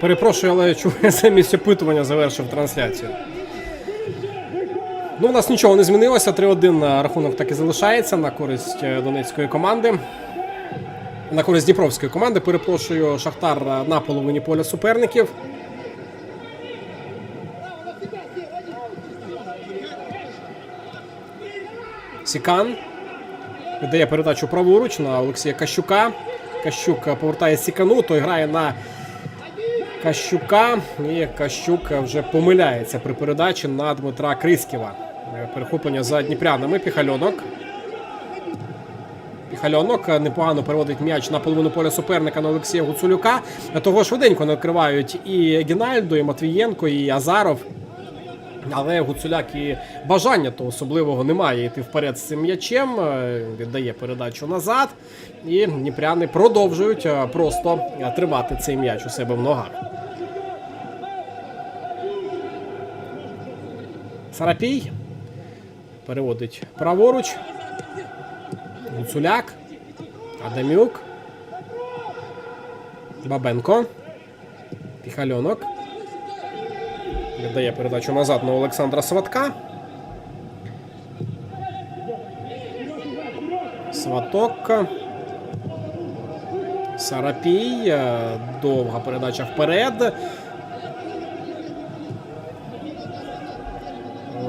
Перепрошую, але чому я замість опитування завершив трансляцію. Ну, у нас нічого не змінилося. 3-1 рахунок так і залишається на користь е, донецької команди. На користь Дніпровської команди. Перепрошую, Шахтар на половині поля суперників. Сікан. Віддає передачу праворуч на Олексія Кащука. Кащук повертає Сікану, той грає на Кащука. І Кащук вже помиляється при передачі на Дмитра Криськіва. Перехоплення за Дніпрянами. Піхальонок. Піхальонок е, непогано переводить м'яч на половину поля суперника на Олексія Гуцулюка. Е, Того швиденько накривають і Гінальдо, і Матвієнко, і Азаров. Але Гуцуляк і бажання то особливого немає йти вперед з цим м'ячем. Е, Віддає передачу назад. І дніпряни продовжують просто тримати цей м'яч у себе в ногах. Сарапій переводить праворуч. Гуцуляк. Адамюк. Бабенко. Піхальонок. Віддає передачу назад на Олександра Сватка. Сваток. Сарапій. Довга передача вперед.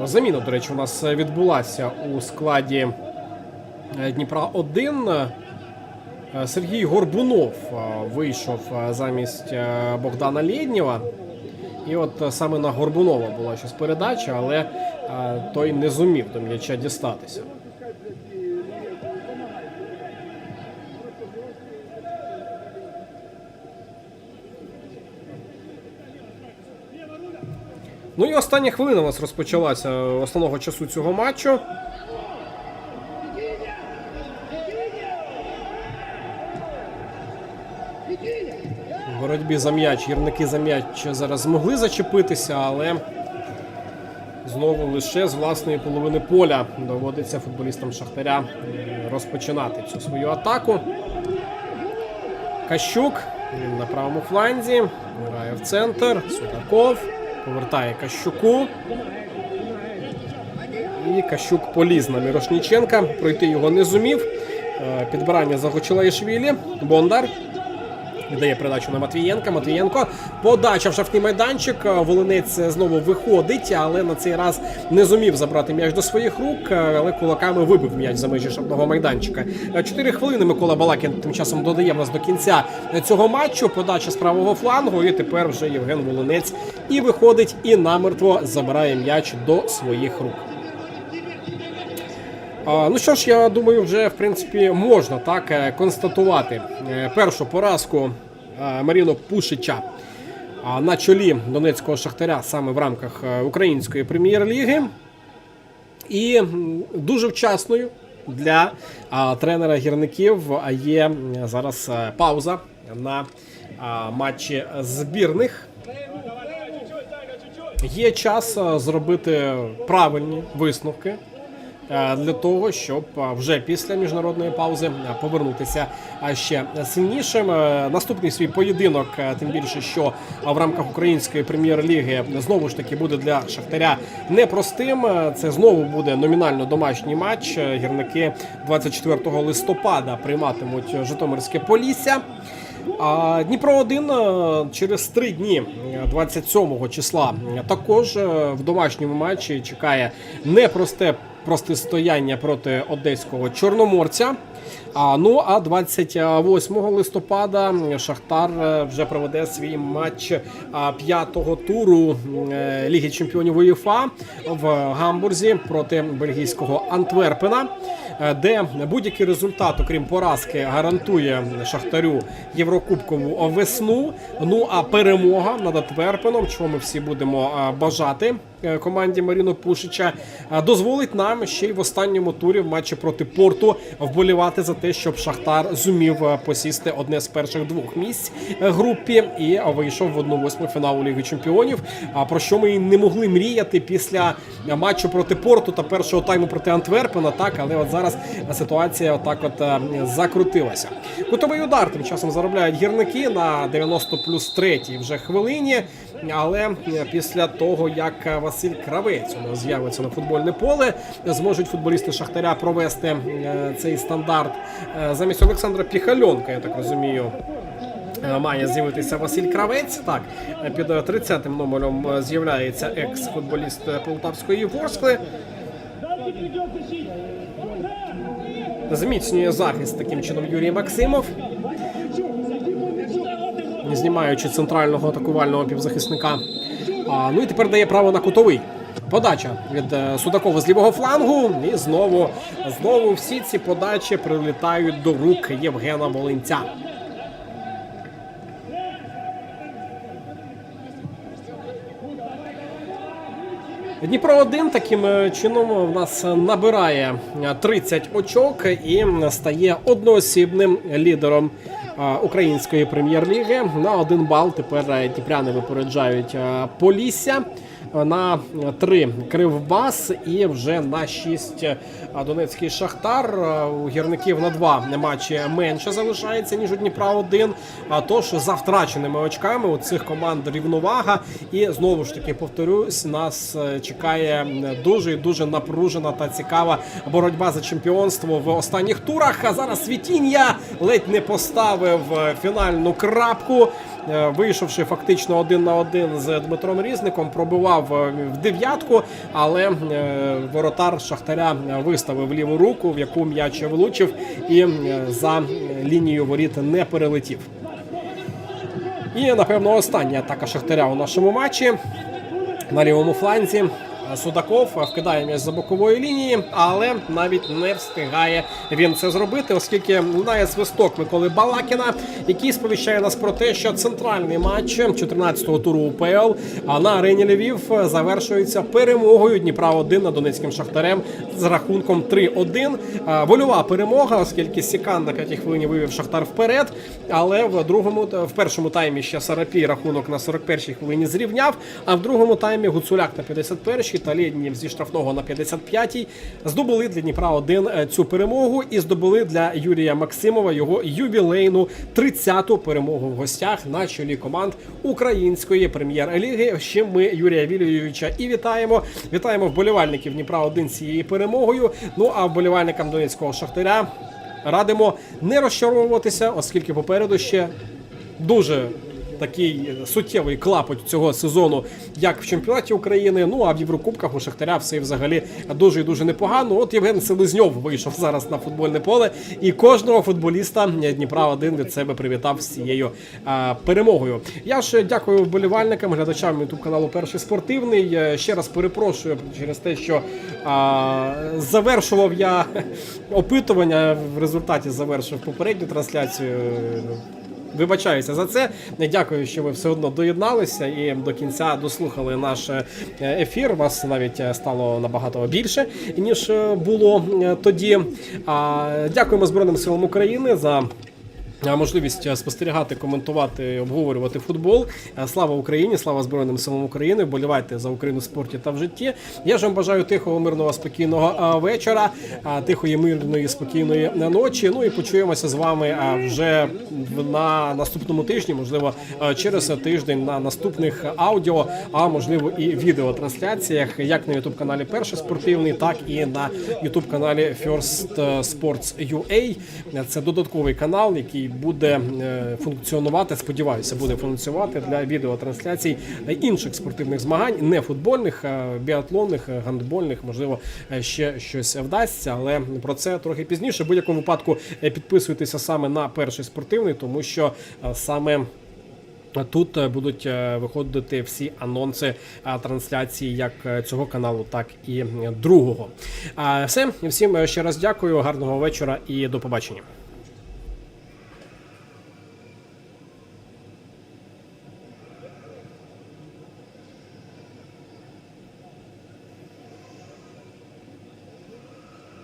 Заміна, до речі, у нас відбулася у складі е, Дніпра 1. Е, Сергій Горбунов е, вийшов замість Богдана Лєднєва. І от саме на Горбунова була щось передача, але той не зумів до м'яча дістатися. Ну і остання хвилина у нас розпочалася основного часу цього матчу. В боротьбі за м'яч, гірники за м'яч зараз змогли зачепитися, але знову лише з власної половини поля доводиться футболістам Шахтаря е, розпочинати цю свою атаку. Кащук він на правому фланзі, грає в центр. Судаков повертає Кащуку. І Кащук поліз на Мірошніченка. Пройти його не зумів. Е, Підбирання загочила Ішвілі. Бондар. Віддає передачу на Матвієнка. Матвієнко. Подача в шахтний майданчик. Е, Волинець знову виходить, але на цей раз не зумів забрати м'яч до своїх рук, е, але кулаками вибив м'яч за межі шахтного майданчика. Е, Чотири хвилини Микола Балакін тим часом додає в нас до кінця цього матчу. Подача з правого флангу. І тепер вже Євген Волинець і виходить, і намертво забирає м'яч до своїх рук. Ну що ж, я думаю, вже в принципі можна так е, констатувати е, першу поразку е, Маріно Пушича на чолі Донецького Шахтаря саме в рамках української прем'єр-ліги. І дуже вчасною для тренера гірників є зараз пауза на матчі збірних. Є час зробити правильні висновки для того, щоб е, вже після міжнародної паузи е, повернутися е, ще сильнішим. Е, Наступний свій поєдинок, е, тим більше, що е, в рамках української прем'єр-ліги знову ж таки буде для Шахтаря непростим. Е, Це знову буде номінально домашній матч. Е, Гірники 24 листопада прийматимуть Житомирське Полісся. Дніпро 1 через три дні, е, 27 числа, е, також е, в домашньому матчі чекає непросте протистояння проти одеського чорноморця. А ну а 28 листопада Шахтар е, вже проведе свій матч п'ятого туру е, Ліги Чемпіонів УЄФА в Гамбурзі проти бельгійського Антверпена, е, де будь-який результат, окрім поразки, гарантує Шахтарю Єврокубкову весну. Ну а перемога над Антверпеном, чого ми всі будемо е, бажати е, команді Маріно Пушича е, дозволить нам ще й в останньому турі в матчі проти порту вболівати за щоб Шахтар зумів е, посісти одне з перших двох місць е, групі і вийшов в одну восьму фіналу Ліги Чемпіонів. А про що ми не могли мріяти після матчу проти порту та першого тайму проти Антверпена. Так, але от зараз ситуація отак от е, закрутилася. Кутовий удар тим часом заробляють гірники на 90 плюс 3 вже хвилині. Але е, після того, як Василь Кравець у нас з'явиться на футбольне поле, зможуть футболісти Шахтаря провести е, цей стандарт е, замість Олександра Піхальонка, я так розумію. Має з'явитися Василь Кравець. Так, під 30-м номером з'являється екс-футболіст Полтавської Ворскли. Зміцнює захист таким чином Юрій Максимов. Знімаючи центрального атакувального півзахисника. А, ну і тепер дає право на кутовий. Подача від е, Судакова з лівого флангу. І знову, знову всі ці подачі прилітають до рук Євгена Волинця. Дніпро 1 таким е, чином в нас набирає е, 30 очок і стає одноосібним лідером е, української прем'єр-ліги. На один бал тепер е, дніпряни випереджають е, Полісся. На 3 Кривбас і вже на 6 Донецький Шахтар. Е, У гірників на 2 матчі менше залишається, ніж у Дніпра 1. А тож за втраченими очками у цих команд рівновага. І знову ж таки повторюсь, нас е, чекає дуже і дуже напружена та цікава боротьба за чемпіонство в останніх турах. А зараз Світіння ледь не поставив е, фінальну крапку. Е, Вийшовши фактично один на один з Дмитром Різником, пробивав е, в дев'ятку, але е, воротар Шахтаря виставив ліву руку, в яку м'яч влучив, і за лінією воріт не перелетів. І напевно остання атака Шахтаря у нашому матчі на лівому фланзі. Судаков вкидає м'яч за бокової лінії, але навіть не встигає він це зробити, оскільки лунає свисток Миколи Балакіна, який сповіщає нас про те, що центральний матч 14-го туру УПЛ на арені Львів завершується перемогою Дніпра 1 над Донецьким шахтарем з рахунком 3-1. Вольова перемога, оскільки Сікан на п'ятій хвилині вивів Шахтар вперед. Але в другому в першому таймі ще Сарапій рахунок на 41-й хвилині зрівняв. А в другому таймі Гуцуляк на 51-й та Лєднів зі штрафного на 55-й здобули для Дніпра 1 цю перемогу і здобули для Юрія Максимова його ювілейну 30-ту перемогу в гостях на чолі команд української прем'єр-ліги. Чим ми Юрія Вільовича і вітаємо. Вітаємо вболівальників Дніпра 1 цією перемогою. Ну а вболівальникам Донецького Шахтаря радимо не розчаровуватися, оскільки попереду ще дуже такий суттєвий клапоть цього сезону, як в чемпіонаті України. Ну а в Єврокубках у Шахтаря все взагалі дуже і дуже непогано. От Євген Селезньов вийшов зараз на футбольне поле, і кожного футболіста Дніпра 1 від себе привітав з цією а, перемогою. Я ж дякую вболівальникам, глядачам ютуб каналу Перший спортивний. Е, Ще раз перепрошую через те, що а, завершував я опитування. В результаті завершив попередню трансляцію. Вибачаюся за це. Дякую, що ви все одно доєдналися і до кінця дослухали наш е, ефір. Вас навіть е, стало набагато більше ніж е, було тоді. Дякуємо Збройним силам України за. Е, Можливість спостерігати, коментувати, обговорювати футбол. Е, Слава Україні, слава Збройним силам України. Вболівайте за Україну в спорті та в житті. Я ж вам бажаю тихого, мирного, спокійного е, вечора, е, тихої, мирної, спокійної е, ночі. Ну і почуємося з вами е, вже на наступному тижні, можливо, е, через тиждень на наступних аудіо, а можливо і відеотрансляціях, як на youtube каналі Перший спортивний, так і на youtube каналі First Sports UA. Це додатковий канал, який буде е, функціонувати. Сподіваюся, буде функціонувати для відеотрансляцій інших спортивних змагань, не футбольних, біатлонних, е, гандбольних, можливо, е, ще щось вдасться, але про це трохи пізніше. В будь-якому випадку підписуйтеся саме на перший спортивний, тому що саме. Тут будуть виходити всі анонси трансляції як цього каналу, так і другого. Все, всім ще раз дякую, гарного вечора і до побачення.